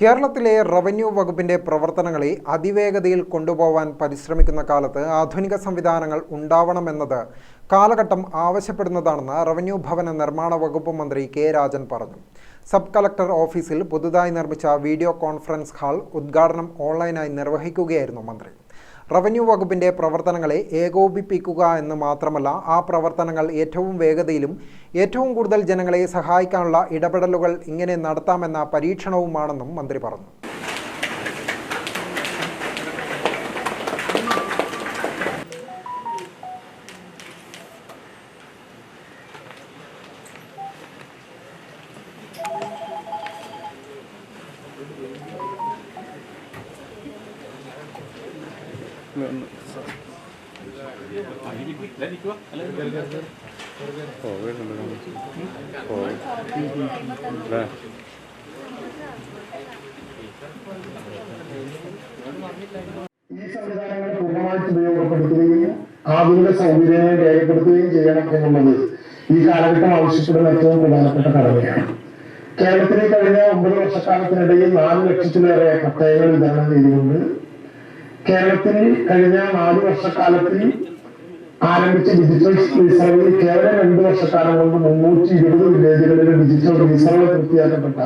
കേരളത്തിലെ റവന്യൂ വകുപ്പിന്റെ പ്രവർത്തനങ്ങളെ അതിവേഗതയിൽ കൊണ്ടുപോവാൻ പരിശ്രമിക്കുന്ന കാലത്ത് ആധുനിക സംവിധാനങ്ങൾ ഉണ്ടാവണമെന്നത് കാലഘട്ടം ആവശ്യപ്പെടുന്നതാണെന്ന് റവന്യൂ ഭവന നിർമ്മാണ വകുപ്പ് മന്ത്രി കെ രാജൻ പറഞ്ഞു. സബ് കളക്ടർ ഓഫീസിൽ പുതുതായി നിർമ്മിച്ച വീഡിയോ കോൺഫറൻസ് ഹാൾ ഉദ്ഘാടനം ഓൺലൈനായി നിർവഹിക്കുകയായിരുന്നു മന്ത്രി. റവന്യൂ വകുപ്പിന്റെ പ്രവർത്തനങ്ങളെ ഏകോപിപ്പിക്കുക എന്ന് മാത്രമല്ല ആ പ്രവർത്തനങ്ങൾ ഏറ്റവും വേഗതയിലും ഏറ്റവും കൂടുതൽ ജനങ്ങളെ സഹായിക്കാനുള്ള ഇടപെടലുകൾ ഇങ്ങനെ നടത്താമെന്ന പരീക്ഷണവുമാണെന്നും മന്ത്രി പറഞ്ഞു. ഈ സംവിധാനങ്ങൾ പൂർണമായിട്ട് ഉപയോഗപ്പെടുത്തുകയും ആധുനിക സൗകര്യങ്ങൾ രേഖപ്പെടുത്തുകയും ചെയ്യണം എന്നുള്ളത് ഈ കാലഘട്ടം ആവശ്യപ്പെടുന്ന ഏറ്റവും പ്രധാനപ്പെട്ട കടമയാണ് കേരളത്തിലെ കഴിഞ്ഞ ഒമ്പത് വർഷക്കാലത്തിനിടയിൽ നാല് ലക്ഷത്തിലേറെ പട്ടയങ്ങൾ വിതരണം ചെയ്തുകൊണ്ട് കേരളത്തിൽ കഴിഞ്ഞ നാല് വർഷക്കാലത്തിൽ ആരംഭിച്ച ഡിജിറ്റൽ റീസർവിൽ കേവലം രണ്ട് വർഷക്കാലം കൊണ്ട് മുന്നൂറ്റി ഇരുപത് വില്ലേജുകളിലെ ഡിജിറ്റൽ റീസർവ് പൂർത്തിയാക്കപ്പെട്ട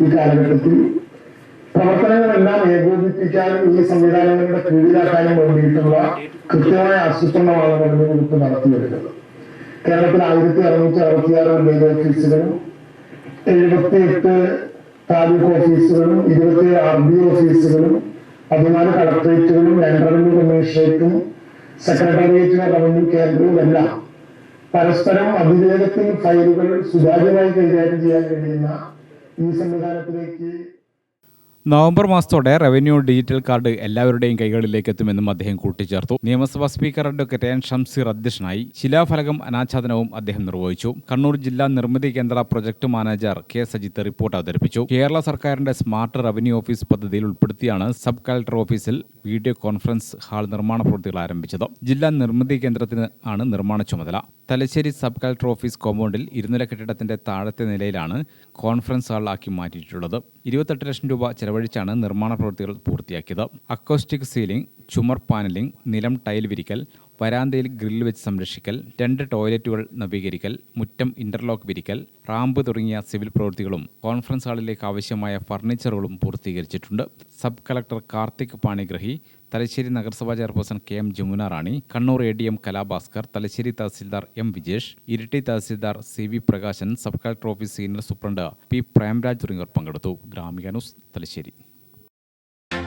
ഈ കാലഘട്ടത്തിൽ പ്രവർത്തനങ്ങളെല്ലാം ഏകോപിപ്പിക്കാനും ഈ സംവിധാനങ്ങളുടെ കീഴിലാക്കാനും വേണ്ടിയിട്ടുള്ള കൃത്യമായ ആസൂത്രണമാണ് റവന്യൂ നടത്തി വരുന്നത് കേരളത്തിൽ ആയിരത്തി അറുന്നൂറ്റി അറുപത്തിയാറ് വില്ലേജ് ഓഫീസുകളും എഴുപത്തി എട്ട് താലൂക്ക് ഓഫീസുകളും ഇരുപത്തി ആർ ബി ഓഫീസുകളും പതിനാല് കളക്ടറേറ്റുകളും കമ്മീഷണറേറ്റും സെക്രട്ടേറിയറ്റിലെ റവന്യൂ കേന്ദ്രവും എല്ലാം പരസ്പരം അതിവേഗത്തിൽ ഫയലുകൾ സുതാര്യമായി കൈകാര്യം ചെയ്യാൻ കഴിയുന്ന ഈ സംവിധാനത്തിലേക്ക് നവംബർ മാസത്തോടെ റവന്യൂ ഡിജിറ്റൽ കാർഡ് എല്ലാവരുടെയും കൈകളിലേക്ക് എത്തുമെന്നും അദ്ദേഹം കൂട്ടിച്ചേർത്തു. നിയമസഭാ സ്പീക്കർ അഡ്വക്കേറ്റ് എൻ. ഷംസീർ അധ്യക്ഷനായി ശിലാഫലകം അനാച്ഛാദനവും അദ്ദേഹം നിർവഹിച്ചു. കണ്ണൂർ ജില്ലാ Nirmithi Kendra project manager K. Sajith report അവതരിപ്പിച്ചു. കേരള സർക്കാരിന്റെ സ്മാർട്ട് റവന്യൂ ഓഫീസ് പദ്ധതിയിൽ ഉൾപ്പെടുത്തിയാണ് സബ് കളക്ടർ ഓഫീസിൽ വീഡിയോ കോൺഫറൻസ് ഹാൾ നിർമ്മാണ പ്രവൃത്തികൾ ആരംഭിച്ചത്. ജില്ലാ നിർമ്മിതി കേന്ദ്രത്തിന് ആണ് നിർമ്മാണ ചുമതല. തലശ്ശേരി സബ് കളക്ടർ ഓഫീസ് കോമ്പൗണ്ടിൽ ഇരുനില കെട്ടിടത്തിന്റെ താഴത്തെ നിലയിലാണ് കോൺഫറൻസ് ഹാൾ ആക്കി മാറ്റിയിട്ടുള്ളത്. ഇരുപത്തെട്ട് ലക്ഷം രൂപ ചെലവഴിച്ചാണ് നിർമ്മാണ പ്രവൃത്തികൾ പൂർത്തിയാക്കിയത്. അക്കോസ്റ്റിക് സീലിംഗ് ചുമർ പാനലിംഗ് നിലം ടൈൽ വിരിക്കൽ വരാന്തയിൽ ഗ്രിൽ വെച്ച് സംരക്ഷിക്കൽ രണ്ട് ടോയ്ലറ്റുകൾ നവീകരിക്കൽ മുറ്റം ഇന്റർലോക്ക് വിരിക്കൽ റാമ്പ് തുടങ്ങിയ സിവിൽ പ്രവൃത്തികളും കോൺഫറൻസ് ഹാളിലേക്ക് ആവശ്യമായ ഫർണിച്ചറുകളും പൂർത്തീകരിച്ചിട്ടുണ്ട്. സബ് കളക്ടർ കാർത്തിക് പാണിഗ്രഹി തലശ്ശേരി നഗരസഭാ chairperson K M Jamuna Rani Kannur A D M Kalabhaskar Thalassery tahsildar M Vijesh Iritty tahsildar C V Prakashan sub collector office senior superintendent P Premraj തുടങ്ങിയവർ പങ്കെടുത്തു. Gramika news Thalassery.